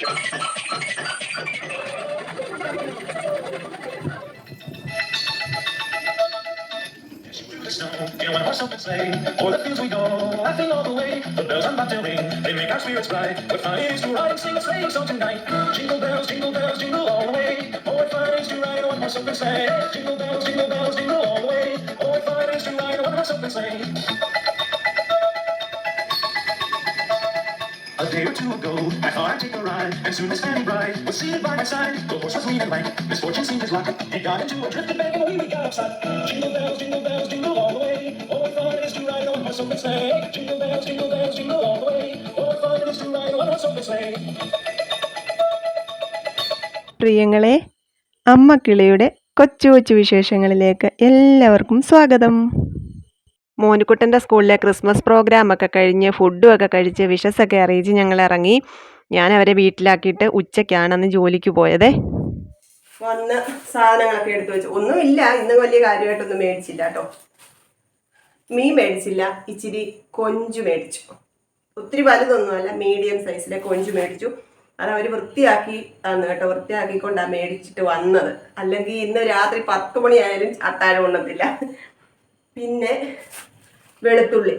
O'er the fields we go, laughing all the way. The bells on bobtail ring, they make our spirits bright. What fun it is to ride and sing a sleighing song tonight. Jingle bells, jingle bells, jingle all the way. Oh, what fun it is to ride on one horse open sleigh. Jingle bells, jingle bells, jingle all the way. Oh, what fun it is to ride on one horse open sleigh. A day or two ago, I thought I'd take a ride, and soon as Fanny Bride was seated by my side. The horse was lean and lank, misfortune seemed his luck. He got into a drifted bag, and away we got upside. Jingle bells, jingle bells, jingle all the way. Oh, what fun it is to ride on a horse open sleigh. Jingle bells, jingle bells, jingle all the way. Oh, what fun it is to ride on a horse open sleigh. പ്രിയങ്ങളെ അമ്മ കിളിയുടെ കൊച്ചു കൊച്ചു വിശേഷങ്ങളിലേക്ക് എല്ലാവർക്കും സ്വാഗതം മോനുക്കുട്ടന്റെ സ്കൂളിലെ Christmas പ്രോഗ്രാമൊക്കെ കഴിഞ്ഞ് ഫുഡും ഒക്കെ കഴിച്ച് വിഷസൊക്കെ അറിയിച്ച് ഞങ്ങൾ ഇറങ്ങി ഞാൻ അവരെ വീട്ടിലാക്കിയിട്ട് ഉച്ചയ്ക്കാണ് അന്ന് ജോലിക്ക് പോയത്. വന്ന് സാധനങ്ങളൊക്കെ എടുത്തു വെച്ചു. ഒന്നുമില്ല ഇന്ന് വലിയ കാര്യമായിട്ടൊന്നും മേടിച്ചില്ല കേട്ടോ. മീൻ മേടിച്ചില്ല ഇച്ചിരി കൊഞ്ച് മേടിച്ചു. ഒത്തിരി വലുതൊന്നുമല്ല മീഡിയം സൈസിലെ കൊഞ്ച് മേടിച്ചു. അത് അവർ വൃത്തിയാക്കി തന്നു കേട്ടോ. വൃത്തിയാക്കിക്കൊണ്ടാണ് മേടിച്ചിട്ട് വന്നത്. അല്ലെങ്കിൽ ഇന്ന് രാത്രി പത്ത് മണിയായാലും അത്താഴം ഉണ്ണത്തില്ല. പിന്നെ വെളുത്തുള്ളി.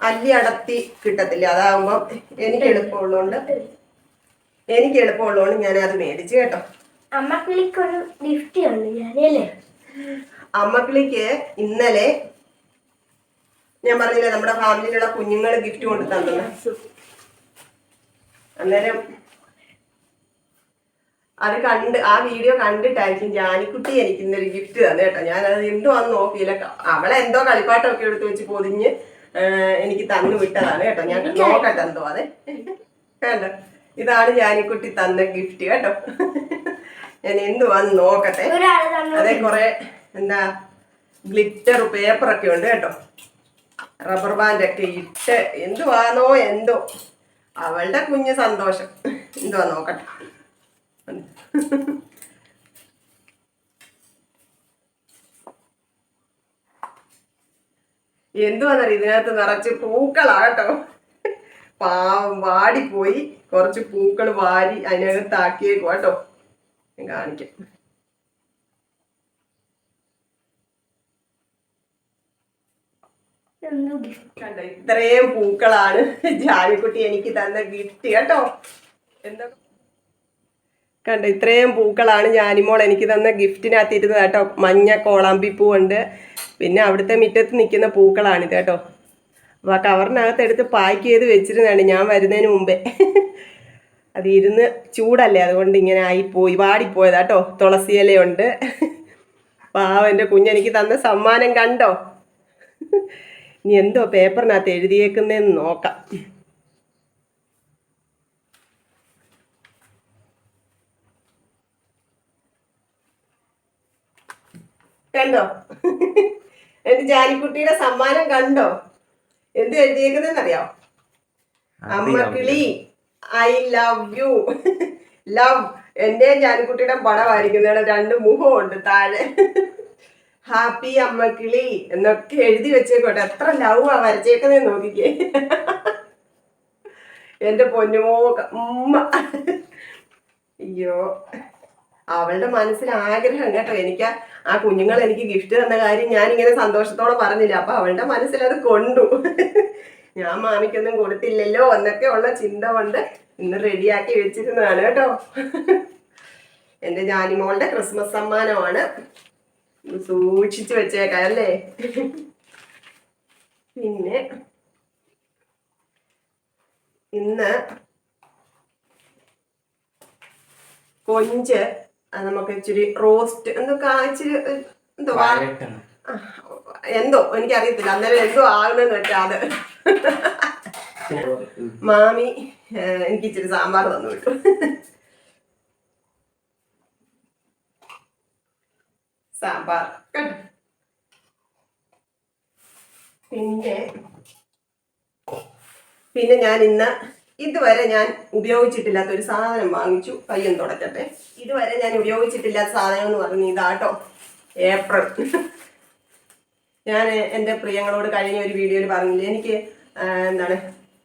അല്ലി അടത്തി കിട്ടത്തില്ല. അതാകുമ്പം എനിക്ക് എളുപ്പമുള്ളതുകൊണ്ട് എനിക്ക് എളുപ്പമുള്ളതുകൊണ്ട് ഞാൻ അത് മേടിച്ചു കേട്ടോ. അമ്മക്കിളിക്കൊരു ഗിഫ്റ്റ് ഉണ്ട് ഞാനല്ലേ? അമ്മക്കിളിക്ക് ഇന്നലെ ഞാൻ പറഞ്ഞില്ലേ നമ്മുടെ ഫാമിലിയിലുള്ള കുഞ്ഞുങ്ങൾ ഗിഫ്റ്റ് കൊണ്ട് തന്നെ അന്നേരം അത് കണ്ട് ആ വീഡിയോ കണ്ടിട്ടായിരിക്കും ജാനിക്കുട്ടി എനിക്ക് ഇന്നൊരു ഗിഫ്റ്റ് തന്നെ കേട്ടോ. ഞാൻ അത് എന്തുവാന്ന് നോക്കിയില്ല. അവളെ എന്തോ കളിപ്പാട്ടമൊക്കെ എടുത്ത് വെച്ച് പൊതിഞ്ഞ് എനിക്ക് തന്നു വിട്ടതാണ് കേട്ടോ. ഞാൻ നോക്കട്ടെ എന്തോ അതെ. കേട്ടോ ഇതാണ് ജാനിക്കുട്ടി തന്ന ഗിഫ്റ്റ് കേട്ടോ. ഞാൻ എന്തുവാന്ന് നോക്കട്ടെ. അതെ കുറെ എന്താ ഗ്ലിറ്റർ പേപ്പർ ഒക്കെ ഉണ്ട് കേട്ടോ. റബ്ബർ ബാൻഡ് ഒക്കെ ഇട്ട് എന്തുവാണോ എന്തോ. അവളുടെ കുഞ്ഞ് സന്തോഷം. എന്തുവാ നോക്കട്ടെ. എന്തുവാന്നറിയ ഇതിനകത്ത് നിറച്ച് പൂക്കളാട്ടോ പാവം വാടിപ്പോയി. കുറച്ച് പൂക്കൾ വാരി അതിനകത്താക്കിയേക്കും കേട്ടോ. ഞാൻ കാണിക്കാം. കണ്ടോ ഇത്രയും പൂക്കളാണ് ജാലിക്കുട്ടി എനിക്ക് തന്ന ഗിഫ്റ്റ് കേട്ടോ. എന്താ കണ്ടോ ഇത്രയും പൂക്കളാണ് ഞാനിമോൾ എനിക്ക് തന്ന ഗിഫ്റ്റിനകത്ത് ഇരുന്നത് കേട്ടോ. മഞ്ഞ കോളാമ്പി പൂവുണ്ട്. പിന്നെ അവിടുത്തെ മുറ്റത്ത് നിൽക്കുന്ന പൂക്കളാണിത് കേട്ടോ. അപ്പോൾ ആ കവറിനകത്ത് എടുത്ത് പാക്ക് ചെയ്ത് വെച്ചിരുന്നതാണ് ഞാൻ വരുന്നതിന് മുമ്പേ. അത് ഇരുന്ന് ചൂടല്ലേ അതുകൊണ്ട് ഇങ്ങനെ ആയിപ്പോയി വാടിപ്പോയതാ കേട്ടോ. തുളസി ഇലയുണ്ട്. പാവം എന്റെ കുഞ്ഞെനിക്ക് തന്ന സമ്മാനം കണ്ടോ? ഇനി എന്തോ പേപ്പറിനകത്ത് എഴുതിയേക്കുന്നതെന്ന് നോക്കാം. കണ്ടോ? എന്റെ ജാനിക്കുട്ടിയുടെ സമ്മാനം കണ്ടോ? എന്ത് എഴുതിയേക്കുന്നറിയോ അമ്മ കിളി ഐ ലവ് യു. ലവ് എന്റെ ജാനിക്കുട്ടിയുടെ പടമായിരിക്കുന്നതാണ്. രണ്ട് മുഖമുണ്ട് താഴെ. ഹാപ്പി അമ്മ കിളി എന്നൊക്കെ എഴുതി വെച്ചേക്കോട്ടെ എത്ര ലവ് ആ വരച്ചേക്കുന്നത് നോക്കിക്കേ. എന്റെ പൊന്നുമോ അയ്യോ. അവളുടെ മനസ്സിൽ ആഗ്രഹം കേട്ടോ. എനിക്ക് ആ- കുഞ്ഞുങ്ങൾ എനിക്ക് ഗിഫ്റ്റ് തന്ന കാര്യം ഞാൻ ഇങ്ങനെ സന്തോഷത്തോടെ പറഞ്ഞില്ല. അപ്പൊ അവളുടെ മനസ്സിൽ അത് കൊണ്ടു. ഞാൻ മാമിക്കൊന്നും കൊടുത്തില്ലല്ലോ എന്നൊക്കെ ഉള്ള ചിന്ത കൊണ്ട് ഇന്ന് റെഡിയാക്കി വെച്ചിരുന്നതാണ് കേട്ടോ. എന്റെ ജാനിമോളുടെ ക്രിസ്മസ് സമ്മാനമാണ്. സൂക്ഷിച്ചു വെച്ചേക്കാം അല്ലേ? പിന്നെ ഇന്ന് കൊഞ്ച് നമുക്ക് ഇച്ചിരി റോസ്റ്റ് എന്തൊക്കെ ഇച്ചിരി എന്തോ എന്തോ എനിക്കറിയത്തില്ല. അന്നേരം എന്തോ ആകുന്നെന്ന് വെച്ചാൽ അത്. മാമി എനിക്ക് ഇച്ചിരി സാമ്പാർ തന്നു വിട്ടു. സാമ്പാർ. കേട്ടോ പിന്നെ പിന്നെ ഞാൻ ഇന്ന് ഇതുവരെ ഞാൻ ഉപയോഗിച്ചിട്ടില്ലാത്ത ഒരു സാധനം വാങ്ങിച്ചു. കയ്യും തുടക്കട്ടെ. ഇതുവരെ ഞാൻ ഉപയോഗിച്ചിട്ടില്ലാത്ത സാധനം എന്ന് പറഞ്ഞു ഇതാട്ടോ. ഏപ്രിൽ ഞാൻ എന്റെ പ്രിയങ്ങളോട് കഴിഞ്ഞ ഒരു വീഡിയോയിൽ പറഞ്ഞില്ല എനിക്ക് എന്താണ്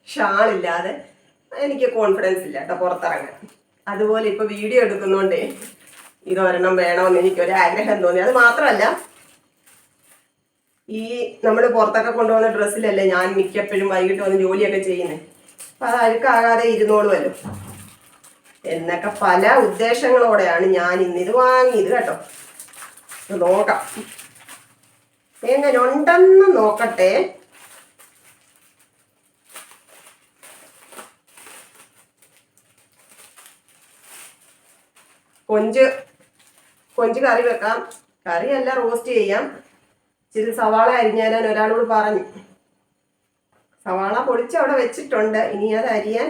ഷാളില്ലാതെ എനിക്ക് കോൺഫിഡൻസ് ഇല്ല കേട്ടോ പുറത്തിറങ്ങാൻ. അതുപോലെ ഇപ്പൊ വീഡിയോ എടുക്കുന്നോണ്ടേ ഇതൊരെണ്ണം വേണമെന്ന് എനിക്കൊരു ആഗ്രഹം തോന്നി. അത് മാത്രമല്ല ഈ നമ്മൾ പുറത്തൊക്കെ കൊണ്ടുപോകുന്ന ഡ്രസ്സിലല്ലേ ഞാൻ മിക്കപ്പോഴും വൈകിട്ട് വന്ന് ജോലിയൊക്കെ ചെയ്യുന്നത് അപ്പൊ അത് അഴുക്കാകാതെ ഇരുന്നോളുമല്ലോ എന്നൊക്കെ പല ഉദ്ദേശങ്ങളോടെയാണ് ഞാൻ ഇന്ന് ഇത് വാങ്ങിയത് കേട്ടോ. നോക്കാം. എങ്ങനെ ഉണ്ടെന്ന് നോക്കട്ടെ. കൊഞ്ച് കൊഞ്ച് കറി വെക്കാം. കറിയല്ല റോസ്റ്റ് ചെയ്യാം. ഇച്ചിരി സവാള അരിഞ്ഞാൻ ഒരാളോട് പറഞ്ഞു. സവാള പൊടിച്ച് അവിടെ വെച്ചിട്ടുണ്ട്. ഇനി അത് അരിയാൻ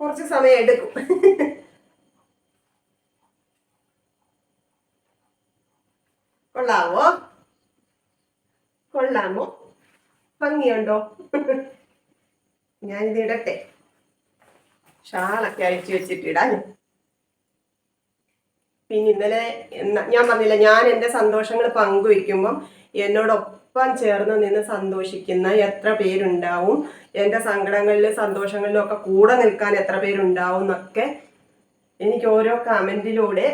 കുറച്ച് സമയം എടുക്കും. കൊള്ളാവോ? കൊള്ളാമോ? ഭംഗിയുണ്ടോ? ഞാനിത് ഇടട്ടെ. ഷാളൊക്കെ അഴിച്ചു വെച്ചിട്ടിടാൻ പിന്നെ ഇന്നലെ ഞാൻ പറഞ്ഞില്ല ഞാൻ എന്റെ സന്തോഷങ്ങൾ പങ്കുവയ്ക്കുമ്പം എന്നോടൊപ്പം ചേർന്ന് നിന്ന് സന്തോഷിക്കുന്ന എത്ര പേരുണ്ടാവും എന്റെ സങ്കടങ്ങളിലും സന്തോഷങ്ങളിലും ഒക്കെ കൂടെ നിൽക്കാൻ എത്ര പേരുണ്ടാവും എന്നൊക്കെ എനിക്ക് ഓരോ കമന്റിലൂടെ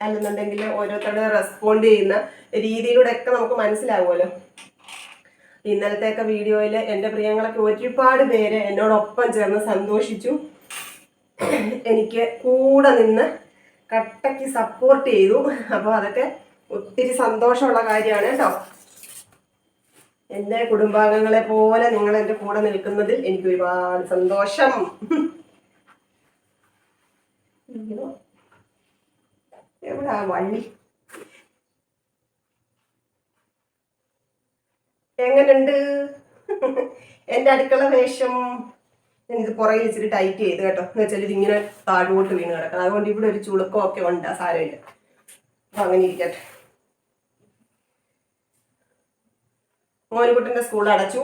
അല്ലെന്നുണ്ടെങ്കിൽ ഓരോരുത്തരുടെ റെസ്പോണ്ട് ചെയ്യുന്ന രീതിയിലൂടെ ഒക്കെ നമുക്ക് മനസ്സിലാവുമല്ലോ. ഇന്നലത്തെയൊക്കെ വീഡിയോയിൽ എന്റെ പ്രിയങ്ങളൊക്കെ ഒരുപാട് പേര് എന്നോടൊപ്പം ചേർന്ന് സന്തോഷിച്ചു. എനിക്ക് കൂടെ നിന്ന് കട്ടയ്ക്ക് സപ്പോർട്ട് ചെയ്തു. അപ്പോൾ അതൊക്കെ ഒത്തിരി സന്തോഷമുള്ള കാര്യമാണ് കേട്ടോ. എന്റെ കുടുംബാംഗങ്ങളെ പോലെ നിങ്ങൾ എന്റെ കൂടെ നിൽക്കുന്നതിൽ എനിക്ക് ഒരുപാട് സന്തോഷം. എവിടാ വള്ളി? എങ്ങനുണ്ട്? എന്റെ അടുക്കള വേഷം എനിക്ക് പുറകിൽ ഇച്ചിരി ടൈറ്റ് ചെയ്ത് കേട്ടോ. എന്ന് വെച്ചാൽ ഇതിങ്ങനെ താഴോട്ട് വീണ് കിടക്കണം അതുകൊണ്ട് ഇവിടെ ഒരു ചുളുക്കമൊക്കെ ഉണ്ട് ആ സാരമില്ല അങ്ങനെ ഇരിക്കട്ടെ. മോനുകുട്ടിന്റെ സ്കൂൾ അടച്ചു.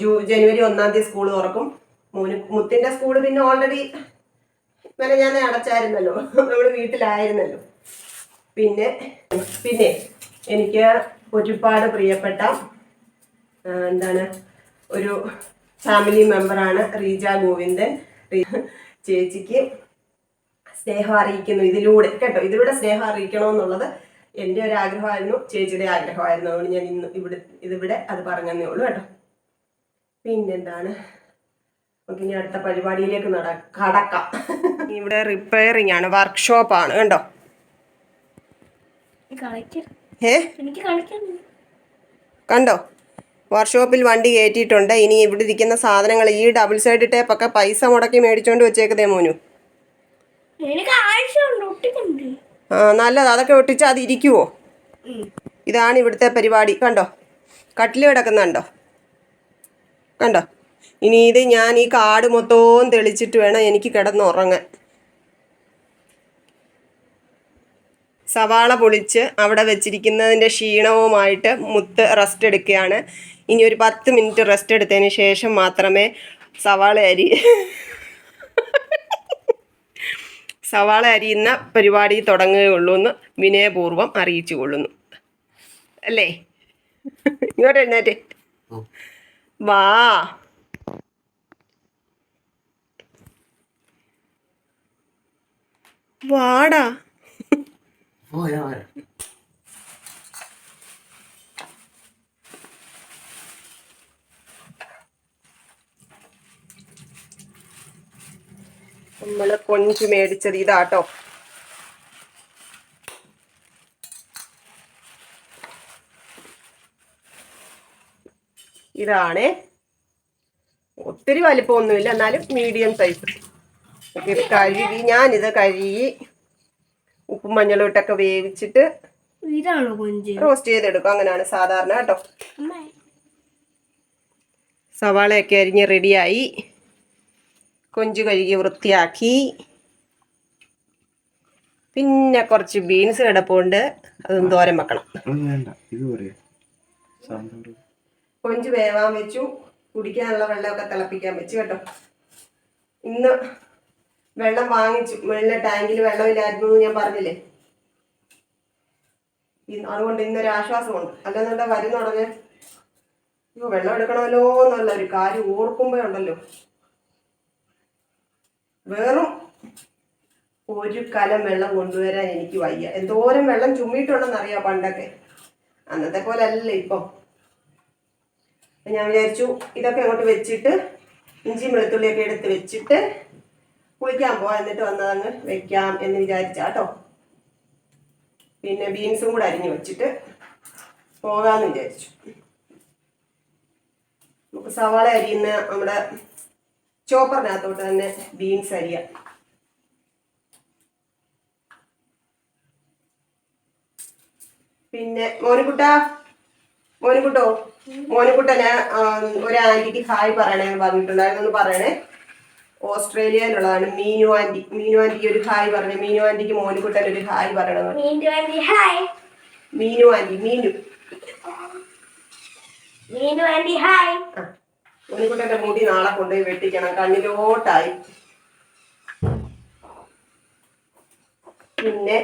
ജൂ ജനുവരി ഒന്നാം തീയതി സ്കൂൾ തുറക്കും. മോന് മുത്തിന്റെ സ്കൂൾ പിന്നെ ഓൾറെഡി ഇന്നലെ ഞാൻ അടച്ചായിരുന്നല്ലോ. നമ്മൾ വീട്ടിലായിരുന്നല്ലോ. പിന്നെ പിന്നെ എനിക്ക് ഒരുപാട് പ്രിയപ്പെട്ട എന്താണ് ഒരു ഫാമിലി മെമ്പറാണ് റീജ ഗോവിന്ദൻ. ചേച്ചിക്ക് സ്നേഹം അറിയിക്കുന്നു ഇതിലൂടെ. കേട്ടോ ഇതിലൂടെ സ്നേഹം അറിയിക്കണമെന്നുള്ളത് എന്റെ ഒരു ആഗ്രഹമായിരുന്നു ചേച്ചിയുടെ ആഗ്രഹമായിരുന്നു. അതുകൊണ്ട് ഞാൻ ഇന്ന് ഇവിടെ ഇതിവിടെ അത് പറഞ്ഞതേ ഉള്ളൂ കേട്ടോ. പിന്നെന്താണ്? നമുക്ക് ഇനി അടുത്ത പരിപാടിയിലേക്ക് നട കടക്കാം. ഇവിടെ റിപ്പയറിംഗ് ആണ് വർക്ക്ഷോപ്പാണ് കണ്ടോ? കേട്ടോ ഏ? കണ്ടോ? വർക്ക്ഷോപ്പിൽ വണ്ടി കയറ്റിയിട്ടുണ്ട്. ഇനി ഇവിടെ ഇരിക്കുന്ന സാധനങ്ങൾ ഈ ഡബിൾ സൈഡ് ടേപ്പ് ഒക്കെ പൈസ മുടക്കി മേടിച്ചോണ്ട് വെച്ചേക്കതേ മോനു. എനിക്ക് നല്ലത്. അതൊക്കെ ഒട്ടിച്ചാൽ അത് ഇരിക്കുവോ? ഇതാണ് ഇവിടുത്തെ പരിപാടി. കണ്ടോ? കട്ടിൽ കിടക്കുന്നുണ്ടോ കണ്ടോ? ഇനി ഇത് ഞാൻ ഈ കാട് മൊത്തവും തെളിച്ചിട്ട് വേണം എനിക്ക് കിടന്നുറങ്ങാൻ സവാള പൊളിച്ച് അവിടെ വെച്ചിരിക്കുന്നതിന്റെ ക്ഷീണവുമായിട്ട് മുത്ത് റെസ്റ്റ് എടുക്കുകയാണ്. ഇനി ഒരു പത്ത് മിനിറ്റ് റെസ്റ്റ് എടുത്തതിന് ശേഷം മാത്രമേ സവാള അരി സവാള അരിയുന്ന പരിപാടി തുടങ്ങുകയുള്ളൂ എന്ന് വിനയപൂർവം അറിയിച്ചു കൊള്ളുന്നു അല്ലേ? ഇങ്ങോട്ട് എഴുന്നേറ്റ്. വാ. വാടാ. നമ്മൾ കൊഞ്ച് മേടിച്ചത് ഇതാട്ടോ ഇതാണ്. ഒത്തിരി വലിപ്പമൊന്നുമില്ല എന്നാലും മീഡിയം സൈസ് ഇത് കഴുകി ഞാനിത് കഴുകി ഉപ്പും മഞ്ഞളും ഇട്ടൊക്കെ വേവിച്ചിട്ട് റോസ്റ്റ് ചെയ്തെടുക്കും. അങ്ങനെയാണ് സാധാരണ കേട്ടോ. സവാളയൊക്കെ അരിഞ്ഞ് റെഡിയായി കൊഞ്ച് കഴുകി വൃത്തിയാക്കി. പിന്നെ കുറച്ച് ബീൻസ് കിടപ്പുണ്ട്. അതും തോരൻ വെക്കണം. കൊഞ്ച് വേവാൻ വെച്ചു. കുടിക്കാനുള്ള വെള്ളമൊക്കെ തിളപ്പിക്കാൻ വെച്ചു കേട്ടോ. ഇന്ന് വെള്ളം വാങ്ങിച്ചു. മുകളിലെ ടാങ്കിൽ വെള്ളമില്ലായിരുന്നു ഞാൻ പറഞ്ഞില്ലേ? അതുകൊണ്ട് ഇന്നൊരു ആശ്വാസമുണ്ട്. അല്ലെന്നുണ്ടെ വരുന്ന ഉടനെ? അയ്യോ വെള്ളം എടുക്കണമല്ലോ എന്നുള്ള ഒരു കാര്യം ഓർക്കുമ്പോഴുണ്ടല്ലോ. വെറും ഒരു കലം വെള്ളം കൊണ്ടുവരാൻ എനിക്ക് വയ്യ. എന്തോരം വെള്ളം ചുമ്മിയിട്ടുണ്ടെന്ന് അറിയാം പണ്ടൊക്കെ? അന്നത്തെ പോലെ അല്ല ഇപ്പം ഞാൻ വിചാരിച്ചു ഇതൊക്കെ അങ്ങോട്ട് വെച്ചിട്ട് ഇഞ്ചി വെളുത്തുള്ളിയൊക്കെ എടുത്ത് വെച്ചിട്ട് കുളിക്കാൻ പോവാം. എന്നിട്ട് വന്നതങ്ങ് വെക്കാം എന്ന് വിചാരിച്ചാട്ടോ പിന്നെ ബീൻസും കൂടെ അരിഞ്ഞു വെച്ചിട്ട് പോകാമെന്ന് വിചാരിച്ചു. നമുക്ക് സവാള അരിയുന്ന നമ്മുടെ ചോപ്പറിനകത്തോട്ട് തന്നെ ബീൻസ് അരിയ. പിന്നെ മോനുകുട്ട മോനുകുട്ടോ? മോനുകുട്ടന് ഞാൻ ഒരു ആന്റിക്ക് ഹായ് പറയണേ പറഞ്ഞിട്ടുണ്ടായിരുന്നു. എന്ന് പറയണേ. ഓസ്ട്രേലിയയിലുള്ളതാണ് മീനു ആന്റി. മീനു ആന്റിക്ക് ഒരു ഹായ് പറഞ്ഞു മീനു ആന്റിക്ക് മോനുകുട്ടൻ ഒരു ഹായ് പറയണം മീന്റെ aunty hi. Meenu aunty Meenu. Meenu aunty hi. ആ മോനുകുട്ടന്റെ മുടി നാളെ കൊണ്ടുപോയി വെട്ടിക്കണം. കണ്ണിലോട്ടായി. പിന്നെ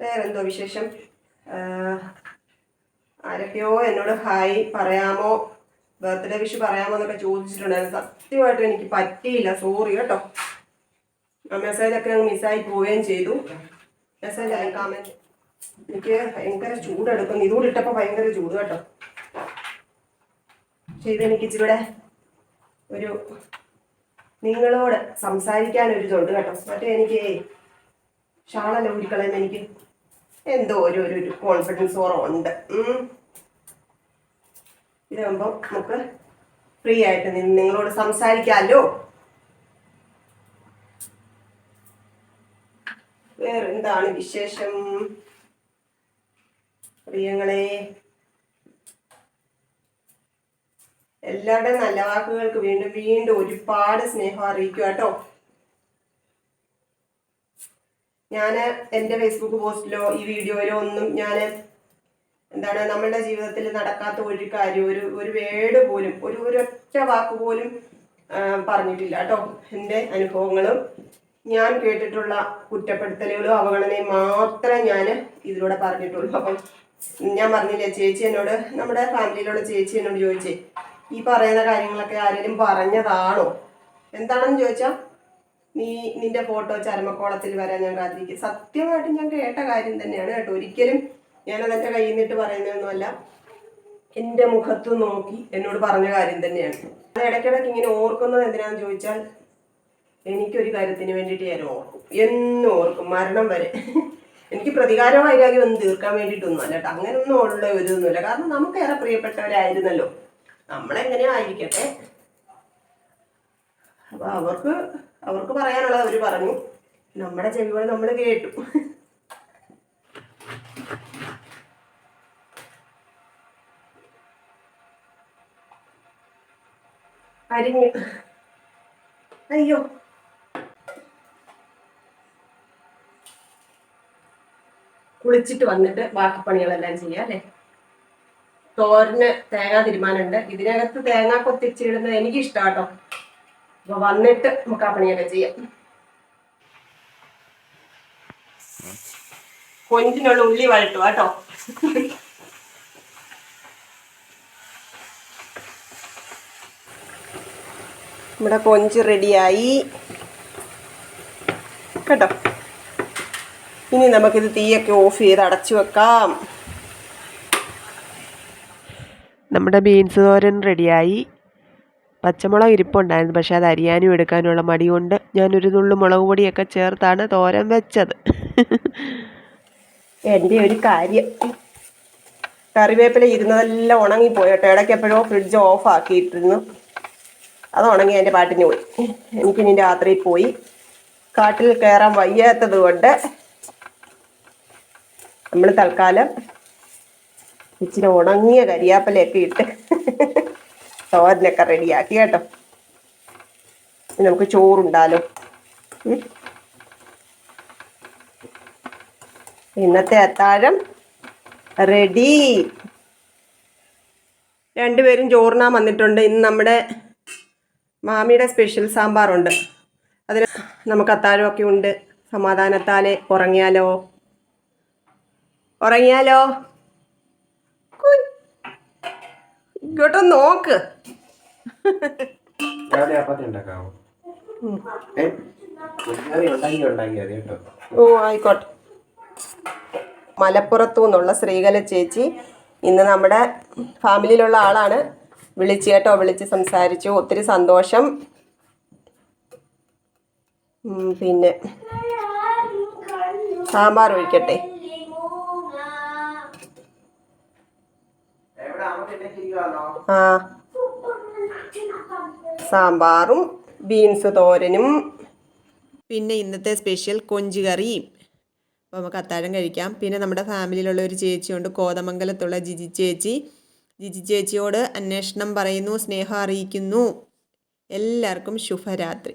വേറെന്തോ വിശേഷം? ആരൊക്കെയോ എന്നോട് ഹായ് പറയാമോ? ബർത്ത്ഡേ വിഷ് പറയാമോ എന്നൊക്കെ ചോദിച്ചിട്ടുണ്ടായിരുന്നു. സത്യമായിട്ട് എനിക്ക് പറ്റിയില്ല. സോറി കേട്ടോ. മെസ്സേജൊക്കെ അങ്ങ് മിസ്സായി പോവുകയും ചെയ്തു. മെസ്സേജ് അയക്കാമെന്ന് എനിക്ക് ഭയങ്കര ചൂടെടുക്കുന്നു. ഇതുകൂടി ഇട്ടപ്പോൾ ഭയങ്കര ചൂട് കേട്ടോ. ഇതെനിക്ക് ഇച്ചിരിയുടെ ഒരു നിങ്ങളോട് സംസാരിക്കാൻ ഒരു ഇതുണ്ട് കേട്ടോ. മറ്റേ എനിക്ക് ഷാളല്ല ഊരിക്കളയുന്ന എനിക്ക് എന്തോ ഒരു ഒരു കോൺഫിഡൻസ് കുറവുണ്ട്. ഉം. ഇതാകുമ്പോൾ നമുക്ക് ഫ്രീ ആയിട്ട് നിങ്ങളോട് സംസാരിക്കാമല്ലോ വേറെന്താണ് വിശേഷം? പ്രിയങ്ങളെ എല്ലാവരുടെയും നല്ല വാക്കുകൾക്ക് വീണ്ടും വീണ്ടും ഒരുപാട് സ്നേഹം അറിയിക്കുക കേട്ടോ. ഞാൻ എന്റെ ഫേസ്ബുക്ക് പോസ്റ്റിലോ ഈ വീഡിയോയിലോ ഒന്നും ഞാൻ എന്താണ് നമ്മളുടെ ജീവിതത്തിൽ നടക്കാത്ത ഒരു കാര്യം ഒരു ഒരു വേട് പോലും ഒരു ഒരൊറ്റ വാക്ക് പോലും പറഞ്ഞിട്ടില്ല കേട്ടോ. എന്റെ അനുഭവങ്ങളും ഞാൻ കേട്ടിട്ടുള്ള കുറ്റപ്പെടുത്തലുകളും അവഗണനയും മാത്രമേ ഞാൻ ഇതിലൂടെ പറഞ്ഞിട്ടുള്ളൂ. അപ്പം ഞാൻ പറഞ്ഞില്ലേ ചേച്ചി എന്നോട് നമ്മുടെ ഫാമിലിയിലുള്ള ചേച്ചി എന്നോട് ചോദിച്ചേ ഈ പറയുന്ന കാര്യങ്ങളൊക്കെ ആരെങ്കിലും പറഞ്ഞതാണോ? എന്താണെന്ന് ചോദിച്ചാൽ നീ നിന്റെ ഫോട്ടോ ചരമക്കോളത്തിൽ വരാൻ ഞാൻ കാത്തിരിക്കും. സത്യമായിട്ട് ഞാൻ കേട്ട കാര്യം തന്നെയാണ് കേട്ടോ. ഒരിക്കലും ഞാൻ അതെന്റെ കയ്യിൽ നിന്നിട്ട് പറയുന്നതൊന്നുമല്ല. എന്റെ മുഖത്ത് നോക്കി എന്നോട് പറഞ്ഞ കാര്യം തന്നെയാണ്. അത് ഇടയ്ക്കിടയ്ക്ക് ഇങ്ങനെ ഓർക്കുന്നത് എന്തിനാന്ന് ചോദിച്ചാൽ എനിക്കൊരു കാര്യത്തിന് വേണ്ടിയിട്ട് ഞാൻ ഓർക്കും. എന്നും ഓർക്കും. മരണം വരെ. എനിക്ക് പ്രതികാര വൈരാഗ്യം ഒന്നും തീർക്കാൻ വേണ്ടിയിട്ടൊന്നും അല്ല കേട്ടോ. അങ്ങനെയൊന്നും ഉള്ള ഒരു ഇതൊന്നുമില്ല. കാരണം നമുക്ക് ഏറെ പ്രിയപ്പെട്ടവരായിരുന്നല്ലോ. നമ്മളെങ്ങനെയോ ആയിരിക്കട്ടെ അപ്പൊ അവർക്ക് അവർക്ക് പറയാനുള്ളത് അവർ പറഞ്ഞു. നമ്മുടെ ചെവികൾ നമ്മൾ കേട്ടു. അരിഞ്ഞു. അയ്യോ. കുളിച്ചിട്ട് വന്നിട്ട് ബാക്കി പണികളെല്ലാം ചെയ്യാം അല്ലേ? തോരന് തേങ്ങ തിരുമാനുണ്ട്. ഇതിനകത്ത് തേങ്ങ കൊത്തിച്ചിടുന്നത് എനിക്ക് ഇഷ്ടാട്ടോ അപ്പൊ വന്നിട്ട് നമുക്ക് ആ പണിയൊക്കെ ചെയ്യാം. കൊഞ്ചിനുള്ള ഉള്ളി വഴട്ടു കേട്ടോ. നമ്മുടെ കൊഞ്ച് റെഡിയായി. കേട്ടോ. ഇനി നമുക്കിത് തീയൊക്കെ ഓഫ് ചെയ്ത് അടച്ചു വെക്കാം. നമ്മുടെ ബീൻസ് തോരൻ റെഡിയായി പച്ചമുളക് ഇരിപ്പുണ്ടായിരുന്നു പക്ഷെ അത് അരിയാനും എടുക്കാനുള്ള മടി കൊണ്ട് ഞാനൊരു നുള്ളു മുളക് പൊടിയൊക്കെ ചേർത്താണ് തോരൻ വെച്ചത്. എന്റെ ഒരു കാര്യം. കറിവേപ്പില ഇരുന്നതെല്ലാം ഉണങ്ങി കേട്ടോ. ഇടയ്ക്ക് എപ്പോഴോ ഫ്രിഡ്ജ് ഓഫ് ആക്കിയിട്ടിരുന്നു. അത് ഉണങ്ങി എന്റെ പാട്ടിന് പോയി. എനിക്കിനി രാത്രി പോയി. കാട്ടിൽ കയറാൻ വയ്യാത്തത് കൊണ്ട് നമ്മൾ തൽക്കാലം ഇച്ചിരി ഉണങ്ങിയ കരിയാപ്പലയൊക്കെ ഇട്ട് തോരനൊക്കെ റെഡിയാക്കി കേട്ടോ. നമുക്ക് ചോറുണ്ടാലോ. ഇന്നത്തെ അത്താഴം റെഡി. രണ്ടുപേരും ചോറിനാൻ വന്നിട്ടുണ്ട്. ഇന്ന് നമ്മുടെ മാമിയുടെ സ്പെഷ്യൽ സാമ്പാറുണ്ട്. അതിന് നമുക്ക് അത്താഴമൊക്കെ ഉണ്ട്. സമാധാനത്താലെ ഉറങ്ങിയാലോ? ഉറങ്ങിയാലോ? അത് നോക്ക്. ഓ ആയിക്കോട്ടെ. മലപ്പുറത്തു നിന്നുള്ള ശ്രീകല ചേച്ചി ഇന്ന് നമ്മുടെ ഫാമിലിയിലുള്ള ആളാണ്. വിളിച്ച് കേട്ടോ വിളിച്ച് സംസാരിച്ചു. ഒത്തിരി സന്തോഷം. പിന്നെ. സാമ്പാർ ഒഴിക്കട്ടെ. ആ. സാമ്പാറും ബീൻസ് തോരനും. പിന്നെ ഇന്നത്തെ സ്പെഷ്യൽ കൊഞ്ച് കറിയും. അപ്പോൾ നമുക്ക് അത്താഴം കഴിക്കാം. പിന്നെ നമ്മുടെ ഫാമിലിയിലുള്ള ഒരു ചേച്ചിയുണ്ട് കോതമംഗലത്തുള്ള ജിജി ചേച്ചി. ജിജി ചേച്ചിയോട് അന്വേഷണം പറയുന്നു സ്നേഹം അറിയിക്കുന്നു. എല്ലാവർക്കും ശുഭരാത്രി.